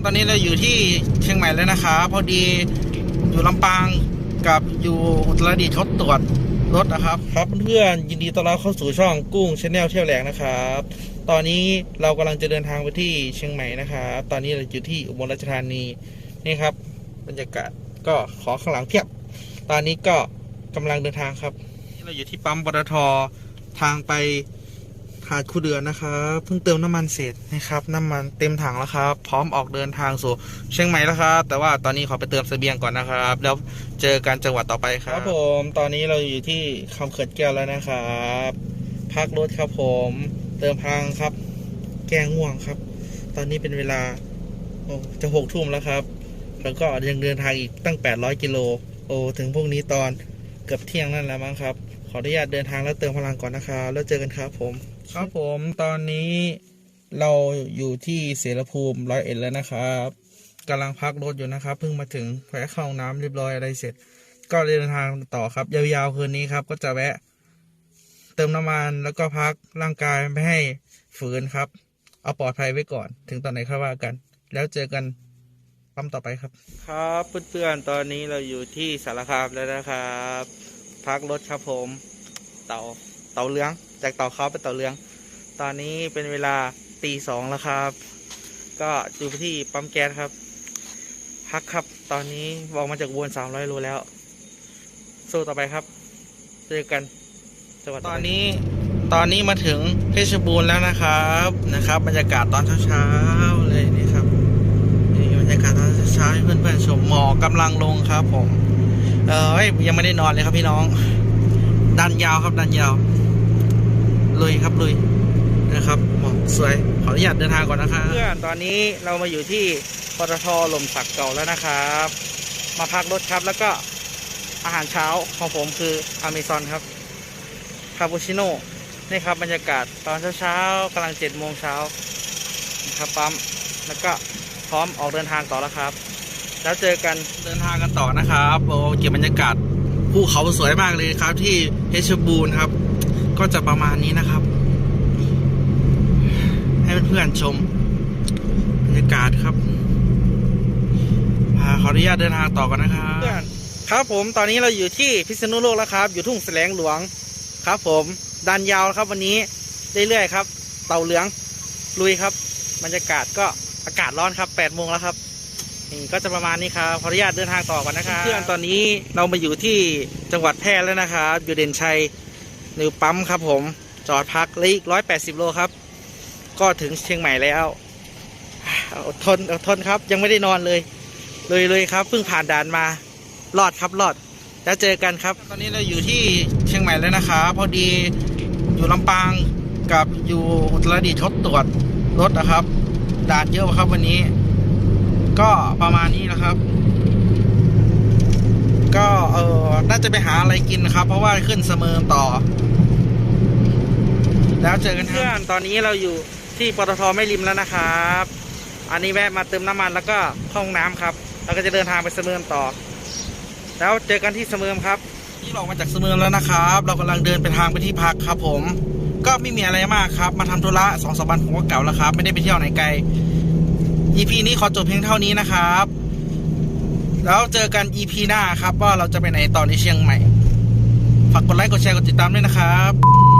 อนตอนนี้เราอยู่ที่เชียงใหม่แล้วนะครับพอดีอยู่ลำปางกับอยู่อุตรดิตถ์เขาตรวจรถนะครับ ครับเพื่อนๆยินดีต้อนรับเข้าสู่ช่องกุ้งชาแนลเที่ยวแหลกนะครับ ตอนนี้เรากำลังจะเดินทางไปที่เชียงใหม่นะครับตอนนี้เราอยู่ที่อุบลราชธานีนี่ครับ บรรยากาศก็ขอข้างหลังเพียบ ตอนนี้ก็กำลังเดินทางครับเราอยู่ที่ปั๊มปตททางไป หาดคูเดือนนะครับเพิ่งเติมน้ำมันเสร็จนะครับน้ำมันเต็มถังแล้วครับ พร้อมออกเดินทางสู่เชียงใหม่แล้วครับแต่ว่าตอนนี้ขอไปเติมเสบียงก่อนนะครับ แล้วเจอกันจังหวัดต่อไปครับครับผมตอนนี้เราอยู่ที่คำเขื่อนแก้วแล้วนะครับพักรถครับผม เติมพลังครับ แกงง่วงครับ ตอนนี้เป็นเวลาโอ้จะหกทุ่มแล้วครับ แล้วก็ยังเดินทางอีกตั้ง800กิโลโอ้ถึงพรุ่งนี้ตอนเกือบเที่ยงนั่นแล้วมั้งครับขออนุญาตเดินทางแล้วเติมพลังก่อนนะครับ แล้วเจอกันครับผม ครับผมตอนนี้เราอยู่ที่เสรภูมิร้อยเอ็ดแล้วนะครับกำลังพักรถอยู่นะครับเพิ่งมาถึงแวะเข้าห้องน้ำเรียบร้อยอะไรเสร็จ ก็เดินทางต่อครับ ยาวๆคืนนี้ครับ ก็จะแวะ เติมน้ำมันแล้วก็พักร่างกายไม่ให้ฝืนครับ เอาปลอดภัยไว้ก่อน ถึงตอนไหนค่อยว่ากัน แล้วเจอกันปั๊มต่อไปครับ ครับเพื่อนๆตอนนี้เราอยู่ที่สารคามแล้วนะครับ พักรถครับผมเต่าาเหลือง จากเต่าเขาวเป็นเต่าเหลือง ตอนนี้เป็นเวลาตีสองแล้วครับ ก็อยู่ที่ปั๊มแก๊สครับ พักครับ ตอนนี้บอกมาจากวนสามร้อยโลแล้ว สู้ต่อไปครับ เจอกันจังหวัดตอนนี้ ตอนนี้มาถึงเพชรบูรณ์แล้วนะครับนะครับ บรรยากาศตอนเช้าๆเลยนี่ครับนี่บรรยากาศตอนเช้าๆให้เพื่อนๆชมหมอกกำลังลงครับผม เออเฮ้ยยังไม่ได้นอนเลยครับพี่น้อง ดันยาวครับดันยาว ลุยครับลุยนะครับหมอกสวยขออนุญาตเดินทางก่อนนะครับเพื่อนตอนนี้เรามาอยู่ที่ปตทลมสักเก่าแล้วนะครับ มาพักรถครับแล้วก็อาหารเช้าของผมคืออเมซอนครับคาปูชิโน่นี่ครับบรรยากาศตอนเช้าๆกำลังเจ็ดโมงเช้านะครับปั๊มแล้วก็พร้อมออกเดินทางต่อแล้วครับ แล้วเจอกันเดินทางกันต่อนะครับโอ้เก็บบรรยากาศภูเขาสวยมากเลยครับที่เพชรบูรณ์ครับ ก็จะประมาณนี้นะครับ ให้เพื่อนๆชมบรรยากาศครับอ่าขออนุญาตเดินทางต่อก่อนนะครับเพื่อนครับผมตอนนี้เราอยู่ที่พิษณุโลกแล้วครับ อยู่ทุ่งแสลงหลวงครับ ผมดันยาวครับ วันนี้เรื่อยๆครับ เต่าเหลืองลุยครับ บรรยากาศก็อากาศร้อนครับ8โมงแล้วครับนี่ก็จะประมาณนี้ครับขออนุญาตเดินทางต่อก่อนนะครับเพื่อนตอนนี้เรามาอยู่ที่จังหวัดแพร่แล้วนะครับอยู่เด่นชัย นิวปั๊มครับผม จอดพักเลยอีกร้อยแปดสิบโลครับ ก็ถึงเชียงใหม่แล้วอดทนอดทนครับ ยังไม่ได้นอนเลย เลยเลยครับเพิ่งผ่านด่านมารอดครับรอดแล้วเจอกันครับ ตอนนี้เราอยู่ที่เชียงใหม่แล้วนะครับพอดีอยู่ลำปางกับอยู่อุตรดิตถ์เขาตรวจรถนะครับด่านเยอะครับวันนี้ ก็ประมาณนี้นะครับ น่าจะไปหาอะไรกินนะครับ เพราะว่าขึ้นเสมอต่อ แล้วเจอกันเพื่อนตอนนี้เราอยู่ที่ปตทไม่ริมแล้วนะครับ อันนี้แวะมาเติมน้ำมันแล้วก็เข้าห้องน้ำครับแล้วก็จะเดินทางไปเสมิมต่อ แล้วเจอกันที่เสมิมครับที่เราออกมาจากเสมิมแล้วนะครับ เรากำลังเดินไปทางไปที่พักครับ ผม ก็ไม่มีอะไรมากครับ มาทำธุระสองสามวันผมก็เก่าแล้วครับ ไม่ได้ไปเที่ยวไหนไกล EP นี้ขอจบเพียงเท่านี้นะครับ แล้วเจอกัน EP หน้าครับ ว่าเราจะไปไหนต่อในเชียงใหม่ ฝากกดไลค์กดแชร์กดติดตามด้วยนะครับ